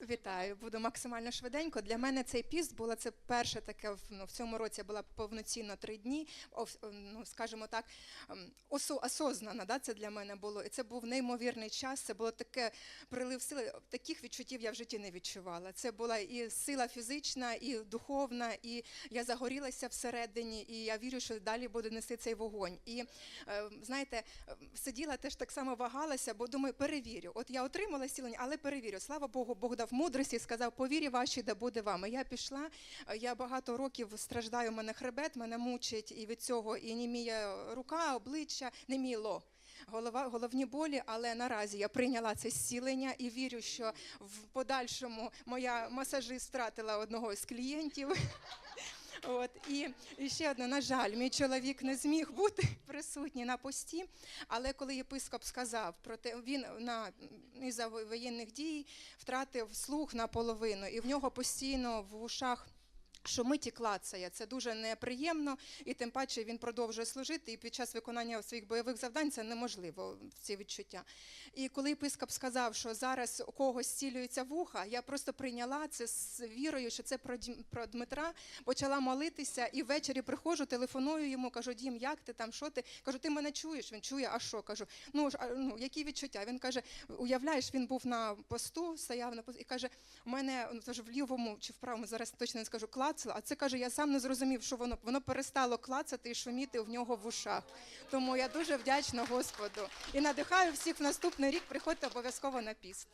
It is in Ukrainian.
Вітаю, буду максимально швиденько. Для мене цей піст було це перше таке ну, в цьому році. Була повноцінно три дні. Ну скажімо так, ем, осо- осознано, да, це для мене було. І це був неймовірний час. Це було таке прилив сили. Таких відчуттів я в житті не відчувала. Це була і сила фізична, і духовна, і я загорілася всередині. І я вірю, що далі буде нести цей вогонь. І е, знаєте, сиділа теж так само вагалася, бо думаю, перевірю. От я отримала зцілення, але перевірю. Слава Богу, Бог дав мудрості і сказав, повірі ваші, да буде вам. І я пішла. Я багато років страждаю, мене хребет, мене мучить і від цього і німіє рука, обличчя, неміло. Голова, головні болі, але наразі я прийняла це зцілення і вірю, що в подальшому моя масажист втратила одного з клієнтів. От і, ще одне, на жаль, мій чоловік не зміг бути присутній на пості. Але коли єпископ сказав про те, він на із-за воєнних дій втратив слух наполовину, і в нього постійно в ушах. Шумить і клацає, це дуже неприємно, і тим паче він продовжує служити. І під час виконання своїх бойових завдань це неможливо ці відчуття. І коли єпископ сказав, що зараз у когось зцілюється вуха, я просто прийняла це з вірою, що це про, Дмитра. Почала молитися, і ввечері приходжу, телефоную йому, кажу: Дім, як ти там? Що ти? Кажу, ти мене чуєш? Він чує, а що? Кажу, ну ну які відчуття? Він каже: уявляєш, він був на посту, стояв на посту і каже: у мене ну, в лівому чи в правому зараз точно не скажу клацало, а це каже, я сам не зрозумів, що воно воно перестало клацати і шуміти в нього в ушах. Тому я дуже вдячна Господу і надихаю всіх в наступний рік. Приходьте обов'язково на піст.